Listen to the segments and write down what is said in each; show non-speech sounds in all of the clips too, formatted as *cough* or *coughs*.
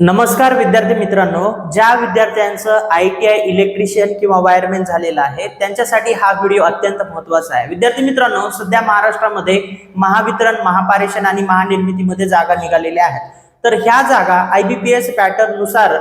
नमस्कार विद्यार्थी मित्रांनो ज्या विद्यार्थ्यांचं आय टी आय इलेक्ट्रिशियन किंवा वायरमॅन झालेलं आहे त्यांच्यासाठी हा व्हिडिओ अत्यंत महत्त्वाचा आहे. विद्यार्थी मित्रांनो सध्या महाराष्ट्रामध्ये महावितरण महापारेषण आणि महानिर्मितीमध्ये जागा निघालेल्या आहेत. तर ह्या जागा आयबीपीएस पॅटर्ननुसार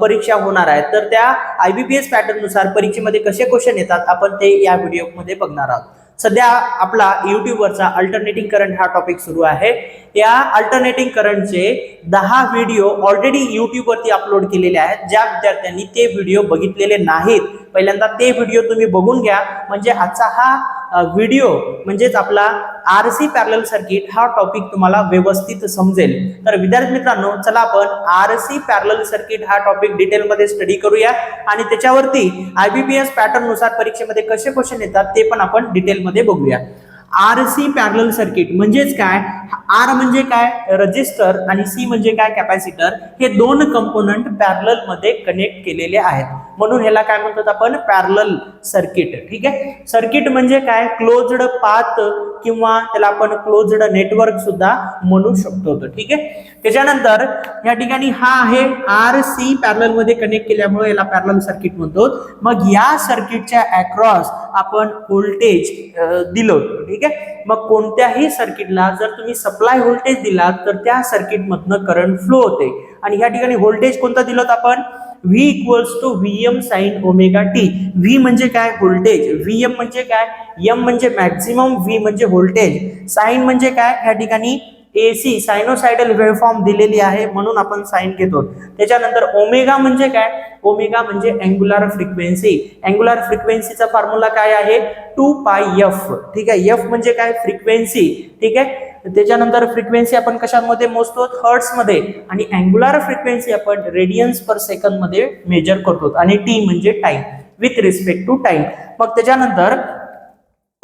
परीक्षा होणार आहेत. तर त्या आयबीपीएस पॅटर्ननुसार परीक्षेमध्ये कसे क्वेश्चन येतात आपण ते या व्हिडिओमध्ये बघणार आहोत. सध्या आपला युट्यूबवरचा अल्टरनेटिंग करंट हा टॉपिक सुरू आहे. या अल्टरनेटिंग करंटचे दहा व्हिडिओ ऑलरेडी युट्यूबवरती अपलोड केलेले आहेत. ज्या विद्यार्थ्यांनी ते व्हिडिओ बघितलेले नाहीत पहिल्यांदा ते व्हिडिओ तुम्ही बघून घ्या. म्हणजे आजचा हा व्हिडिओ म्हणजेच आपला आर सी पॅरल सर्किट हा टॉपिक तुम्हाला व्यवस्थित समजेल. तर विद्यार्थी मित्रांनो चला आपण आर सी पॅरल सर्किट हा टॉपिक डिटेलमध्ये स्टडी करूया आणि त्याच्यावरती आय बी पी एस पॅटर्ननुसार परीक्षेमध्ये कसे क्वेश्चन येतात ते पण आपण डिटेलमध्ये बघूया. आर सी पॅरल सर्किट म्हणजेच काय? आर म्हणजे काय? रजिस्टर आणि सी म्हणजे काय? कॅपॅसिटर हे दोन कंपोनंट पॅरलमध्ये कनेक्ट केलेले आहेत. म्हणून ह्याला काय म्हणतात आपण? पॅरल सर्किट ठीक आहे? सर्किट म्हणजे काय? क्लोज्ड पाथ किंवा त्याला आपण क्लोज्ड नेटवर्क सुद्धा म्हणू शकतो ठीक आहे? त्याच्यानंतर या ठिकाणी हा आहे आर सी पॅरलमध्ये कनेक्ट केल्यामुळे याला पॅरल सर्किट म्हणतो. मग या सर्किटच्या अक्रॉस आपण व्होल्टेज दिलो ठीक आहे? मग कोणत्याही सर्किटला जर तुम्ही सप्लाय व्होल्टेज दिलात तर त्या सर्किटमधनं करंट फ्लो होते. आणि या ठिकाणी व्होल्टेज कोणता दिलोत आपण? V equals to V M sine omega T V म्हणजे काय? व्होल्टेज व्ही एम म्हणजे काय? एम म्हणजे मॅक्झिमम व्ही म्हणजे व्होल्टेज साईन म्हणजे काय? या ठिकाणी एसी सायनोसायडल वेव्हफॉर्म दिलेली आहे म्हणून आपण साईन घेतो. त्याच्यानंतर ओमेगा म्हणजे काय? ओमेगा म्हणजे अँग्युलर फ्रिक्वेन्सी अँग्युलर फ्रिक्वेन्सीचा फॉर्म्युला काय आहे? टू पाय एफ ठीक आहे? एफ म्हणजे काय? फ्रिक्वेन्सी ठीक आहे? त्याच्यानंतर फ्रिक्वेन्सी आपण कशामध्ये मोजतो? हर्ट्समध्ये. आणि अँग्युलर फ्रिक्वेन्सी आपण रेडियन्स पर सेकंदमध्ये मेजर करतो. आणि टी म्हणजे time with respect to time मग त्याच्यानंतर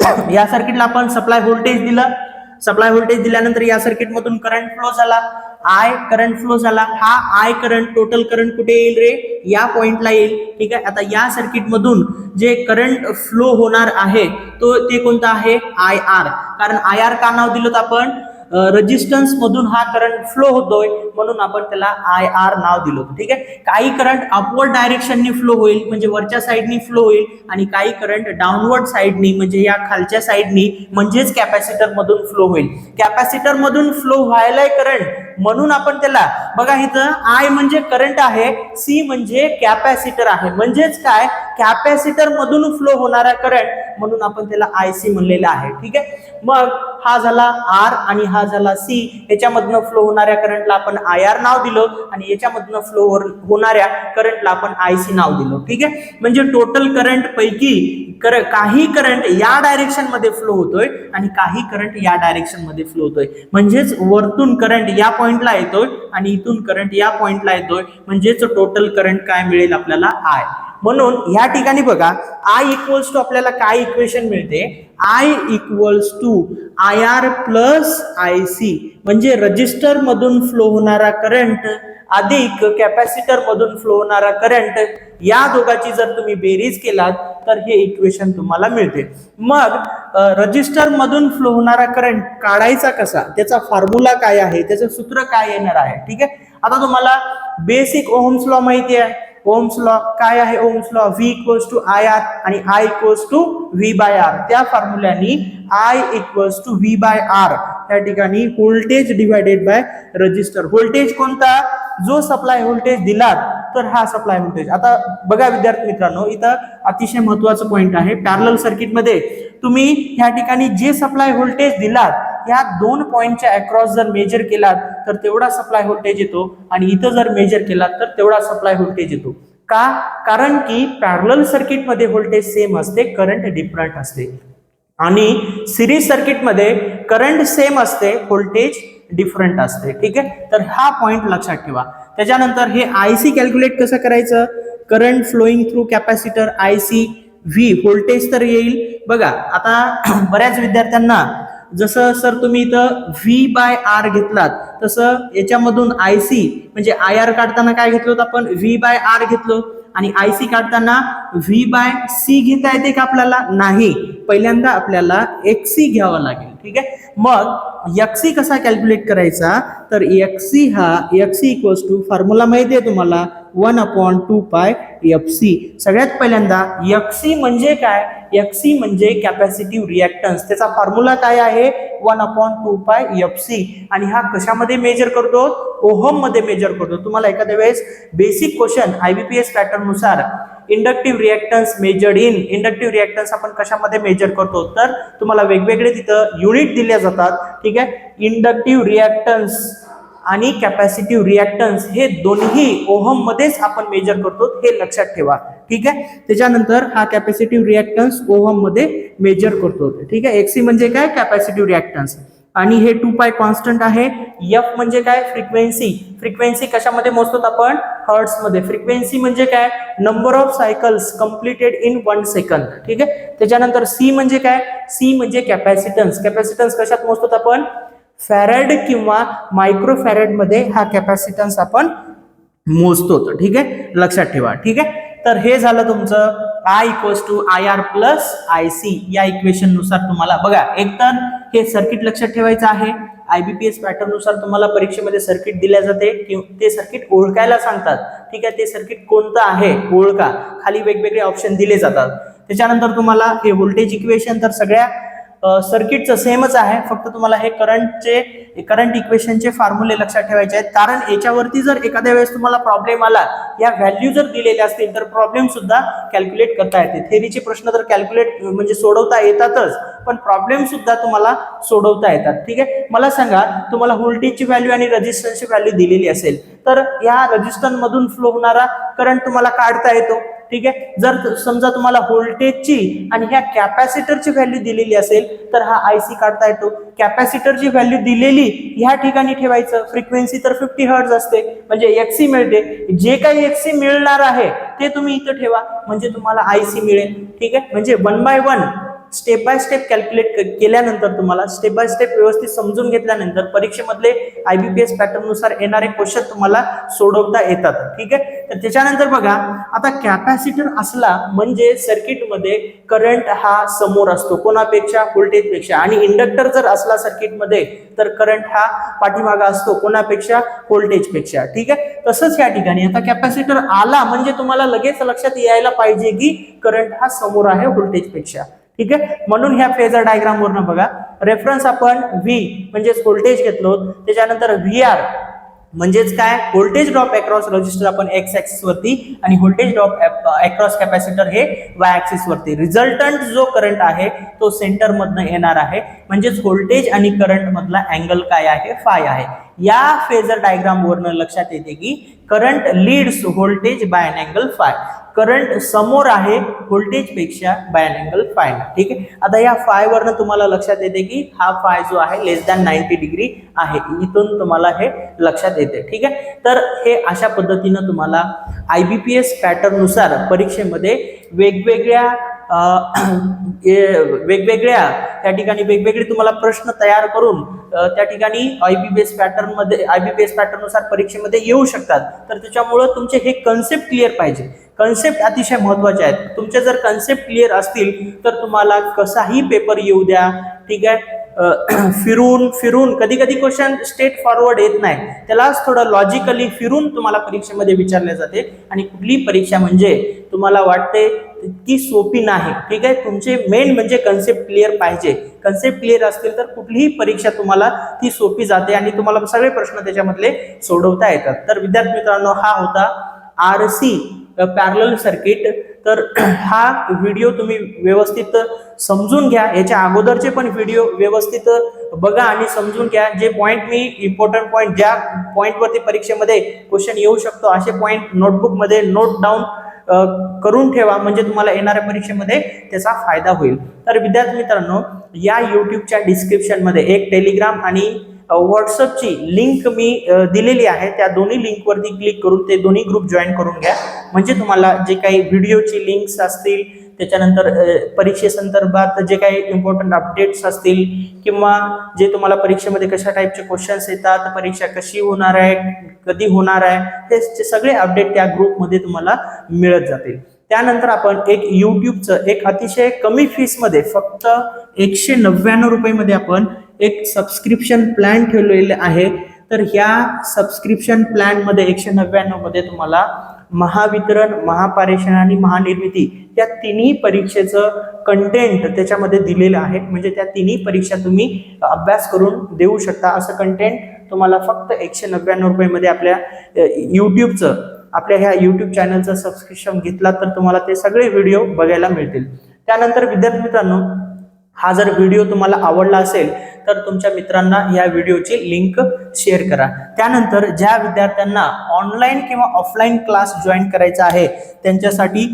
*coughs* या सर्किटला आपण सप्लाय व्होल्टेज दिलं. सप्लाय व्होल्टेज दिल्यानंतर या सर्किटमधून करंट फ्लो झाला. आय करंट फ्लो झाला. हा आय करंट टोटल करंट कुठे येईल रे? या पॉइंटला येईल. ठीक आहे? आता या सर्किटमधून जे करंट फ्लो होणार आहे तो ते कोणता आहे? आय आर कारण आय आर का नाव दिलं आपण? रेजिस्टन्स मधून हा करंट फ्लो होतोय म्हणून आपण त्याला आय आर नाव दिलं होतं ठीक आहे? काही करंट अपवर्ड डायरेक्शननी फ्लो होईल म्हणजे वरच्या साईडनी फ्लो होईल आणि काही करंट डाऊनवर्ड साईडनी म्हणजे या खालच्या साईडनी म्हणजेच कॅपॅसिटर मधून फ्लो होईल. कॅपॅसिटर मधून फ्लो व्हायलाय करंट म्हणून आपण त्याला बघा इथं आय म्हणजे करंट आहे सी म्हणजे कॅपॅसिटर आहे. म्हणजेच काय? कॅपॅसिटर मधून फ्लो होणारा करंट म्हणून आपण त्याला आय सी म्हणलेला आहे. ठीक आहे? मग हा झाला आर आणि हा झाला सी याच्यामधनं फ्लो होणाऱ्या करंटला आपण आय आर नाव दिलं आणि याच्यामधनं फ्लो होणाऱ्या करंटला आपण आय सी नाव दिलं. ठीक आहे? म्हणजे टोटल करंट पैकी कर काही करंट या डायरेक्शनमध्ये फ्लो होतोय आणि काही करंट या डायरेक्शनमध्ये फ्लो होतोय. म्हणजेच वरतून करंट या पॉइंटला येतोय आणि इथून करंट या पॉइंटला येतोय. म्हणजेच टोटल करंट काय मिळेल आपल्याला? आय म्हणून ह्या ठिकाणी बघा आय इक्वल्स टू आपल्याला काय इक्वेशन मिळते? I equals to I R plus I C म्हणजे रजिस्टर मधून फ्लो होणारा करंट अधिक कॅपॅसिटर मधून फ्लो होणारा करंट या दोघांची जर तुम्ही बेरीज केलात तर हे इक्वेशन तुम्हाला मिळते. मग रजिस्टर मधून फ्लो होणारा करंट काढायचा कसा? त्याचा फॉर्म्युला काय आहे? त्याचं सूत्र काय येणार आहे? ठीक आहे? आता तुम्हाला बेसिक ओहम्स लॉ माहिती आहे. ओम्स लॉ काय आहे? Ohm's law V equals to I R आणि I equals to V by R त्या फॉर्म्युल्यानी I equals to V by R त्या ठिकाणी voltage divided by register voltage कोणता? जो सप्लाय व्होल्टेज दिलात तर हा सप्लाय व्होल्टेज आता बघा विद्यार्थी मित्रांनो इथं अतिशय महत्वाचं पॉईंट आहे. पॅरल सर्किटमध्ये तुम्ही ह्या ठिकाणी जे सप्लाय व्होल्टेज दिलात ह्या दोन पॉईंटच्या अक्रॉस जर मेजर केलात तर तेवढा सप्लाय व्होल्टेज येतो. आणि इथं जर मेजर केलात तर तेवढा सप्लाय व्होल्टेज येतो. का? कारण की पॅरल सर्किटमध्ये व्होल्टेज सेम असते करंट डिफरंट असते. आणि सिरीज सर्किटमध्ये करंट सेम असते व्होल्टेज डिफरंट असते ठीक आहे? तर हा पॉईंट लक्षात ठेवा. त्याच्यानंतर हे आय सी कॅल्क्युलेट कसं करायचं? Current flowing through capacitor I C V voltage तर येईल. बघा आता *clears throat* बऱ्याच विद्यार्थ्यांना जसं सर तुम्ही इथं व्ही बाय आर घेतलात तसं याच्यामधून आय सी म्हणजे आय आर काढताना काय घेतलं होतं आपण? व्ही बाय आर घेतलो. आणि आय सी काढताना व्ही बाय सी घेता येते का आपल्याला? नाही. पहिल्यांदा आपल्याला एक्स सी घ्यावं लागेल. ठीक आहे? मग एक्सी कसा कॅल्क्युलेट करायचा? तर एक्सी हा एक्सी इक्वल्स टू फॉर्म्युला माहिती आहे तुम्हाला? One upon two pi F C सगळ्यात पहिल्यांदा एक्सी म्हणजे काय? एक्सी म्हणजे कॅपॅसिटिव्ह रिॲक्टन्स त्याचा फॉर्म्युला काय आहे? One upon two pi F C आणि हा कशामध्ये मेजर करतो? ओहममध्ये मेजर करतो. तुम्हाला एखाद्या वेळेस basic question IBPS पॅटर्ननुसार inductive reactance measured in inductive reactance आपण कशामध्ये मेजर करतो? तर तुम्हाला वेगवेगळे तिथं युनिट दिल्या जातात ठीक आहे? इंडक्टिव्ह रिॲक्टन्स आणि कॅपॅसिटिव्ह रिॲक्टन्स हे दोन्ही ओहम मध्येच आपण मेजर करतो हे लक्षात ठेवा ठीक आहे? त्याच्यानंतर हा कॅपॅसिटिव्ह रिॲक्टन्स ओहममध्ये मेजर करतो ठीक आहे? एक्सी म्हणजे काय? कॅपॅसिटिव्ह रिॲक्टन्स आणि हे टू पाय कॉन्स्टंट आहे. एफ म्हणजे काय? फ्रिक्वेन्सी फ्रिक्वेन्सी कशामध्ये मोजतो आपण? हर्ट्समध्ये. फ्रिक्वेन्सी म्हणजे काय? Number of cycles completed in one second ठीक आहे? त्याच्यानंतर सी म्हणजे काय? सी म्हणजे कॅपॅसिटन्स कॅपॅसिटन्स कशात मोजतो आपण? फॅरेड किंवा मायक्रो फॅरेडमध्ये हा कॅपॅसिटन्स आपण मोजतो तर ठीक आहे? लक्षात ठेवा. ठीक आहे? तर हे झालं तुमचं I equals to I R plus I C या इक्वेशननुसार तुम्हाला बघा एकतर हे सर्किट लक्षात ठेवायचं आहे. आयबीपीएस पॅटर्ननुसार तुम्हाला परीक्षेमध्ये सर्किट दिल्या जाते. किंवा ते सर्किट ओळखायला सांगतात. ठीक आहे ते सर्किट कोणतं आहे? ओळखा. खाली वेगवेगळे ऑप्शन दिले जातात. त्याच्यानंतर तुम्हाला हे व्होल्टेज इक्वेशन तर सगळ्या सर्किटचं सेमच आहे. फक्त तुम्हाला हे करंटचे करंट इक्वेशनचे फॉर्म्युले लक्षात ठेवायचे आहेत. कारण याच्यावरती जर एखाद्या वेळेस तुम्हाला प्रॉब्लेम आला या व्हॅल्यू जर दिलेल्या असतील तर प्रॉब्लेम सुद्धा कॅल्क्युलेट करता येते. थेरीचे प्रश्न तर कॅल्क्युलेट म्हणजे सोडवता येतातच पण प्रॉब्लेम सुद्धा तुम्हाला सोडवता येतात. ठीक आहे? मला सांगा तुम्हाला व्होल्टेजची व्हॅल्यू आणि रजिस्टन्सची व्हॅल्यू दिलेली असेल तर या रजिस्टन्समधून फ्लो होणारा करंट तुम्हाला काढता येतो. ठीक आहे? जर समजा तुम्हाला व्होल्टेजची आणि ह्या कॅपॅसिटरची व्हॅल्यू दिलेली असेल तर हा आय सी काढता येतो. कॅपॅसिटरची व्हॅल्यू दिलेली ह्या ठिकाणी ठेवायचं. फ्रिक्वेन्सी तर फिफ्टी हर्ट्ज असते. म्हणजे एक्सी मिळते. जे काही एक्सी मिळणार आहे ते तुम्ही इथं ठेवा. म्हणजे तुम्हाला आय सी मिळेल. ठीक आहे? म्हणजे one by one step by step calculate केल्यानंतर तुम्हाला स्टेप बाय स्टेप व्यवस्थित समजून घेतल्यानंतर परीक्षेमधले आयबीपीएस पॅटर्ननुसार येणारे क्वेश्चन तुम्हाला सोडवता येतात. ठीक आहे? तर त्याच्यानंतर बघा आता कॅपॅसिटर असला म्हणजे सर्किटमध्ये करंट हा समोर असतो. कोणापेक्षा? व्होल्टेजपेक्षा. आणि इंडक्टर जर असला सर्किटमध्ये तर करंट हा पाठीमागा असतो. कोणापेक्षा? व्होल्टेजपेक्षा. ठीक आहे? तसंच या ठिकाणी. आता कॅपॅसिटर आला म्हणजे तुम्हाला लगेच लक्षात यायला पाहिजे की करंट हा समोर आहे व्होल्टेजपेक्षा. ठीक आहे? म्हणून ह्या फेजर डायग्राम वरनं बघा. रेफरन्स आपण व्ही म्हणजेच व्होल्टेज घेतलो. त्याच्यानंतर व्ही आर म्हणजेच काय? व्होल्टेज ड्रॉप अक्रॉस रजिस्टर आपण एक्स ऍक्सिस वरती आणि व्होल्टेज ड्रॉप अक्रॉस कॅपॅसिटर हे वाय ऍक्सिस वरती. रिझल्टंट जो करंट आहे तो सेंटर मधनं येणार आहे. म्हणजेच व्होल्टेज आणि करंट मधला अँगल काय आहे? फाय आहे. या फेजर डायग्राम वरनं लक्षात येते की current leads voltage by an angle phi current समोर आहे व्होल्टेजपेक्षा बाय अँगल फाय ठीक आहे? आता या फाय वरनं तुम्हाला लक्षात येते की हा फाय जो आहे लेस दॅन नाईन्टी डिग्री आहे. इथून तुम्हाला हे लक्षात येते. ठीक आहे? तर हे अशा पद्धतीनं तुम्हाला आय बी पी एस पॅटर्ननुसार परीक्षेमध्ये वेगवेगळ्या *clears throat* वेगवेगळ्या त्या ठिकाणी वेगवेगळे तुम्हाला प्रश्न तयार करून त्या ठिकाणी I B base S I B base S परीक्षेमध्ये येऊ शकतात. तर त्याच्यामुळं तुमचे हे कन्सेप्ट क्लिअर पाहिजे. कन्सेप्ट अतिशय महत्त्वाचे आहेत. तुमचे जर कन्सेप्ट क्लिअर असतील तर तुम्हाला कसाही पेपर येऊ द्या. ठीक आहे? *clears throat* फिरून फिरून कधी कधी क्वेश्चन स्टेट फॉरवर्ड येत नाही. त्यालाच थोडं लॉजिकली फिरून तुम्हाला परीक्षेमध्ये विचारले जाते. आणि कुठली परीक्षा म्हणजे तुम्हाला वाटते इतकी सोपी नाही. ठीक आहे? तुमचे मेन म्हणजे कन्सेप्ट क्लिअर पाहिजे. कन्सेप्ट क्लिअर असतील तर कुठलीही परीक्षा तुम्हाला ती सोपी जाते आणि तुम्हाला सगळे प्रश्न त्याच्यामधले सोडवता येतात. तर विद्यार्थी मित्रांनो हा होता आर सी पॅरल सर्किट तर *clears throat* हा व्हिडिओ तुम्ही व्यवस्थित समजून घ्या. याच्या अगोदरचे पण व्हिडिओ व्यवस्थित बघा आणि समजून घ्या. जे पॉईंट मी इम्पॉर्टंट पॉईंट ज्या पॉईंटवरती परीक्षेमध्ये क्वेश्चन येऊ शकतो असे पॉईंट नोटबुकमध्ये नोट डाऊन करून ठेवा म्हणजे तुम्हाला येणाऱ्या परीक्षेमध्ये त्याचा फायदा होईल. तर विद्यार्थी मित्रांनो या युट्यूबच्या डिस्क्रिप्शनमध्ये एक टेलिग्राम आणि व्हॉट्सअपची लिंक मी दिलेली आहे. त्या दोन्ही लिंकवरती क्लिक करून ते दोन्ही ग्रुप जॉईन करून घ्या. म्हणजे तुम्हाला जे काही व्हिडिओची लिंक्स असतील त्याच्यानंतर परीक्षे परीक्षेसंदर्भात जे काही इम्पॉर्टंट अपडेट्स असतील किंवा जे तुम्हाला परीक्षेमध्ये कशा टाईपचे क्वेश्चन्स येतात परीक्षा कशी होणार आहे कधी होणार आहे हे सगळे अपडेट त्या ग्रुपमध्ये तुम्हाला मिळत जातील. त्यानंतर आपण एक युट्यूबचं एक अतिशय कमी फीसमध्ये फक्त एकशे नव्याण्णव रुपयेमध्ये आपण एक सबस्क्रिप्शन प्लॅन ठेवलेले आहे. तर ह्या सबस्क्रिप्शन प्लॅनमध्ये एकशे नव्याण्णवमध्ये तुम्हाला महावितरण महापारेषण आणि महानिर्मिती या तिन्ही परीक्षेचं कंटेंट त्याच्यामध्ये दिलेलं आहे. म्हणजे त्या तिन्ही परीक्षा तुम्ही अभ्यास करून देऊ शकता. असं कंटेंट तुम्हाला फक्त एकशे नव्याण्णव रुपयेमध्ये आपल्या यूट्यूबचं आपल्या ह्या यूट्यूब चॅनलचं सबस्क्रिप्शन घेतला तर तुम्हाला ते सगळे व्हिडिओ बघायला मिळतील. त्यानंतर विद्यार्थी मित्रांनो हा जर व्हिडिओ तुम्हाला आवडला असेल तर तुमच्या मित्रांना या व्हिडिओची लिंक शेअर करा. त्यानंतर ज्या विद्यार्थ्यांना ऑनलाईन किंवा ऑफलाईन क्लास जॉईन करायचा आहे त्यांच्यासाठी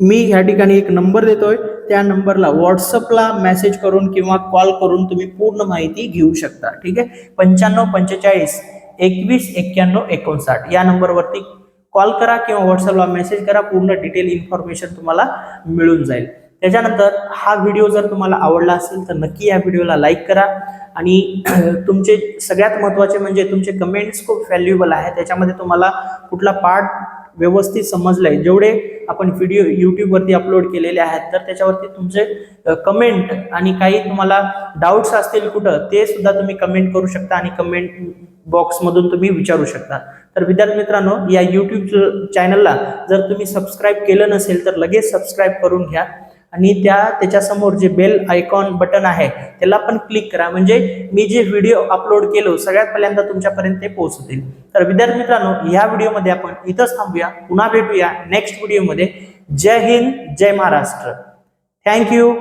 मी ह्या ठिकाणी एक नंबर देतोय. त्या नंबरला व्हॉट्सअपला मेसेज करून किंवा कॉल करून तुम्ही पूर्ण माहिती घेऊ शकता. ठीक आहे? पंच्याण्णव पंचेचाळीस एकवीस एक्क्याण्णव एकोणसाठ या नंबरवरती कॉल करा किंवा व्हॉट्सअपला मेसेज करा. पूर्ण डिटेल इन्फॉर्मेशन तुम्हाला मिळून जाईल. त्याच्यानंतर हा व्हिडिओ जर तुम्हाला आवडला असेल तर नक्की या व्हिडिओला लाईक करा. आणि *clears throat* तुमचे सगळ्यात महत्त्वाचे म्हणजे तुमचे कमेंट्स खूप व्हॅल्युएबल आहे त्याच्यामध्ये तुम्हाला कुठला पार्ट व्यवस्थित समजलाय. जेवढे आपण व्हिडिओ यूट्यूबवरती अपलोड केलेले आहेत तर त्याच्यावरती तुमचे कमेंट आणि काही तुम्हाला डाऊट्स असतील कुठं ते सुद्धा तुम्ही कमेंट करू शकता आणि कमेंट बॉक्समधून तुम्ही विचारू शकता. तर विद्यार्थी मित्रांनो या यूट्यूब चॅनलला जर तुम्ही सबस्क्राईब केलं नसेल तर लगेच सबस्क्राईब करून घ्या. आणि त्या त्याच्यासमोर जे बेल आयकॉन बटन आहे त्याला पण क्लिक करा. म्हणजे मी जे व्हिडिओ अपलोड केलो सगळ्यात पहिल्यांदा तुमच्यापर्यंत ते पोहोचतील. तर विद्यार्थी मित्रांनो या व्हिडिओमध्ये आपण इथंच थांबूया. पुन्हा भेटूया नेक्स्ट व्हिडिओमध्ये जय हिंद जय महाराष्ट्र. Thank you